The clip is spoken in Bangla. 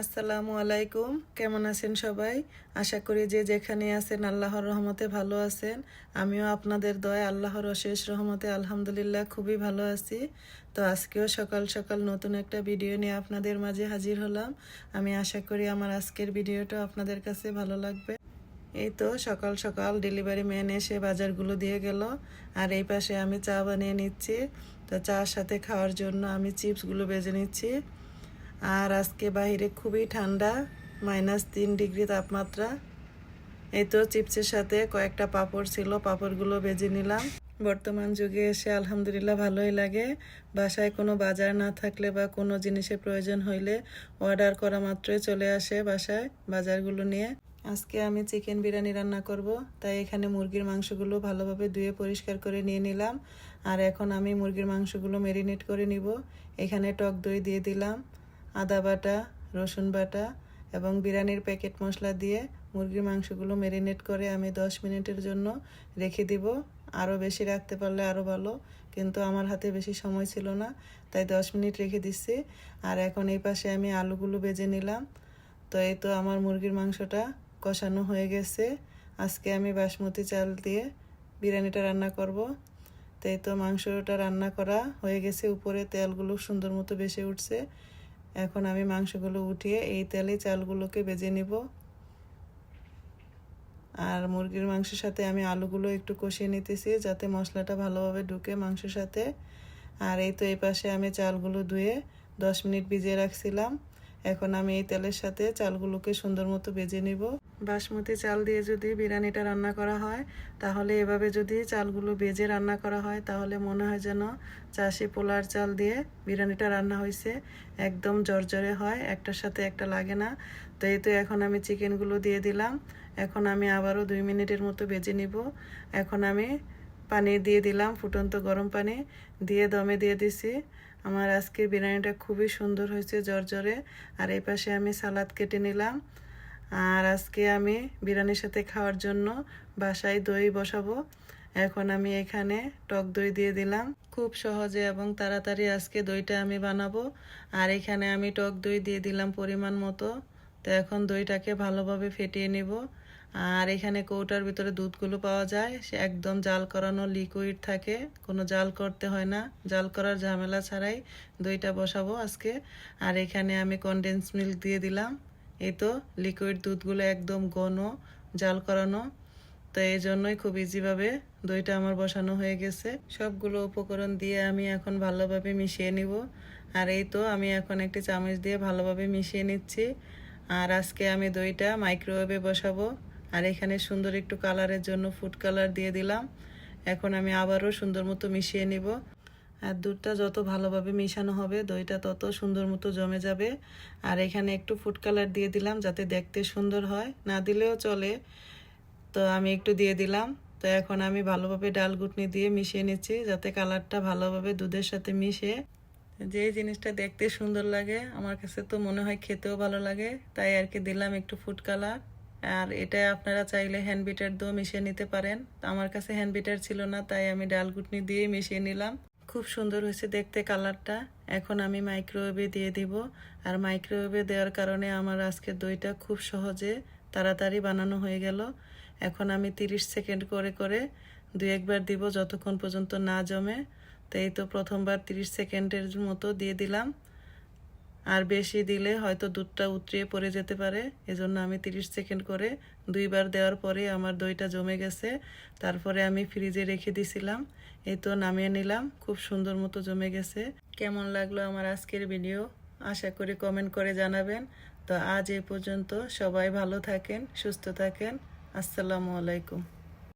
আসসালামু আলাইকুম। কেমন আছেন সবাই? আশা করি যে যেখানে আছেন আল্লাহর রহমতে ভালো আছেন। আমিও আপনাদের দয়, আল্লাহর অশেষ রহমতে আলহামদুলিল্লাহ খুবই ভালো আছি। তো আজকেও সকাল সকাল নতুন একটা ভিডিও নিয়ে আপনাদের মাঝে হাজির হলাম। আমি আশা করি আমার আজকের ভিডিওটা আপনাদের কাছে ভালো লাগবে। এই তো সকাল সকাল ডেলিভারি ম্যান এসে বাজারগুলো দিয়ে গেল। আর এই পাশে আমি চা বানিয়ে নিচ্ছি। তো চার সাথে খাওয়ার জন্য আমি চিপসগুলো বেজে নিচ্ছি। আর আজকে বাইরে খুবই ঠান্ডা, মাইনাস তিন ডিগ্রি তাপমাত্রা। এই তো চিপসের সাথে কয়েকটা পাপড় ছিল, পাপড়গুলো বেজে নিলাম। বর্তমান যুগে এসে আলহামদুলিল্লাহ ভালোই লাগে। বাসায় কোনো বাজার না থাকলে বা কোনো জিনিসের প্রয়োজন হইলে অর্ডার করা মাত্রই চলে আসে বাসায়, বাজারগুলো নিয়ে। আজকে আমি চিকেন বিরিয়ানি রান্না করব, তাই এখানে মুরগির মাংসগুলো ভালোভাবে ধুয়ে পরিষ্কার করে নিয়ে নিলাম। আর এখন আমি মুরগির মাংসগুলো মেরিনেট করে নিব। এখানে টক দই দিয়ে দিলাম। আদা বাটা, রসুন বাটা এবং বিরিয়ানির প্যাকেট মশলা দিয়ে মুরগির মাংসগুলো মেরিনেট করে আমি দশ মিনিটের জন্য রেখে দিব। আরও বেশি রাখতে পারলে আরও ভালো, কিন্তু আমার হাতে বেশি সময় ছিল না, তাই দশ মিনিট রেখে দিচ্ছি। আর এখন এই পাশে আমি আলুগুলো বেজে নিলাম। তো এই তো আমার মুরগির মাংসটা কষানো হয়ে গেছে। আজকে আমি বাসমতি চাল দিয়ে বিরিয়ানিটা রান্না করব। তাই তো মাংসটা রান্না করা হয়ে গেছে। উপরে তেলগুলো সুন্দর মতো বেশি উঠছে। এখন আমি মাংসগুলো উঠিয়ে এই তেলে চালগুলোকে বেজে নিব। আর মুরগির মাংসের সাথে আমি আলুগুলো একটু কষিয়ে নিতেছি যাতে মশলাটা ভালোভাবে ঢুকে মাংসের সাথে। আর এই তো এই পাশে আমি চালগুলো ধুয়ে দশ মিনিট ভিজিয়ে রাখছিলাম। এখন আমি এই তেলের সাথে চালগুলোকে সুন্দর মতো বেজে নিব। বাসমতি চাল দিয়ে যদি বিরিয়ানিটা রান্না করা হয়, তাহলে এভাবে যদি চালগুলো বেজে রান্না করা হয়, তাহলে মনে হয় যেন চাষি পোলার চাল দিয়ে বিরিয়ানিটা রান্না হয়েছে একদম জর্জরে হয়, একটার সাথে একটা লাগে না। তো এই তো এখন আমি চিকেনগুলো দিয়ে দিলাম, এখন আমি আবারও দুই মিনিটের মতো বেজে নিব। এখন আমি পানি দিয়ে দিলাম, ফুটন্ত গরম পানি দিয়ে দমে দিয়ে দিছি। আমার আজকের বিরিয়ানিটা খুবই সুন্দর হয়েছে জর্জরে আর এই পাশে আমি সালাদ কেটে নিলাম। আর আজকে আমি বিরিয়ানির সাথে খাওয়ার জন্য বাসায় দই বসাবো। এখন আমি এখানে টক দই দিয়ে দিলাম। খুব সহজে এবং তাড়াতাড়ি আজকে দইটা আমি বানাবো। আর এখানে আমি টক দই দিয়ে দিলাম পরিমাণ মতো। তো এখন দইটাকে ভালোভাবে ফেটিয়ে নিব। আর এখানে কৌটার ভিতরে দুধগুলো পাওয়া যায়। সে একদম জাল করানো লিকুইড থাকে। কোনো জাল করতে হয় না। জাল করার ঝামেলা ছাড়াই দইটা বসাবো আজকে। আর এখানে আমি কনডেন্স মিল্ক দিয়ে দিলাম। এই তো লিকুইড দুধগুলো একদম ঘন জাল করানো। তো এই জন্যই খুব ইজিভাবে দইটা আমার বসানো হয়ে গেছে। সবগুলো উপকরণ দিয়ে আমি এখন ভালোভাবে মিশিয়ে নিব। আর এই তো আমি এখন একটি চামচ দিয়ে ভালোভাবে মিশিয়ে নিচ্ছি। আর আজকে আমি দইটা মাইক্রোওয়েভে বসাবো। আর এখানে সুন্দর একটু কালারের জন্য ফুড কালার দিয়ে দিলাম। এখন আমি আবারও সুন্দর মতো মিশিয়ে নিব। আর দুধটা যত ভালোভাবে মিশানো হবে, দইটা তত সুন্দর মতো জমে যাবে। আর এখানে একটু ফুড কালার দিয়ে দিলাম যাতে দেখতে সুন্দর হয়, না দিলেও চলে। তো আমি একটু দিয়ে দিলাম। তো এখন আমি ভালোভাবে ডাল গুটনি দিয়ে মিশিয়ে নিচ্ছি যাতে কালারটা ভালোভাবে দুধের সাথে মিশে। যে জিনিসটা দেখতে সুন্দর লাগে, আমার কাছে তো মনে হয় খেতেও ভালো লাগে, তাই আর কি দিলাম একটু ফুড কালার আর এটা আপনারা চাইলে হ্যান্ড বিটার দিয়েও মিশিয়ে নিতে পারেন। আমার কাছে হ্যান্ড বিটার ছিল না, তাই আমি ডাল গুটনি দিয়েই মিশিয়ে নিলাম। খুব সুন্দর হয়েছে দেখতে কালারটা এখন আমি মাইক্রোওয়েভে দিয়ে দিব। আর মাইক্রোওয়েভে দেওয়ার কারণে আমার আজকে দইটা খুব সহজে তাড়াতাড়ি বানানো হয়ে গেল। এখন আমি 30 সেকেন্ড করে করে দুই একবার দিব যতক্ষণ পর্যন্ত না জমে। তো এই তো প্রথমবার 30 সেকেন্ডের মতো দিয়ে দিলাম। আর বেশি দিলে হয়তো দুধটা উতরিয়ে পড়ে যেতে পারে। এজন্য আমি 30 সেকেন্ড করে দুইবার দেওয়ার পরে আমার দইটা জমে গেছে। তারপরে আমি ফ্রিজে রেখে দিছিলাম। এই তো নামিয়ে নিলাম। খুব সুন্দর মতো জমে গেছে। কেমন লাগল আমার আজকের ভিডিও? আশা করি কমেন্ট করে জানাবেন। তো আজ এই পর্যন্ত সবাই ভালো থাকেন, সুস্থ থাকেন। আসসালামু আলাইকুম।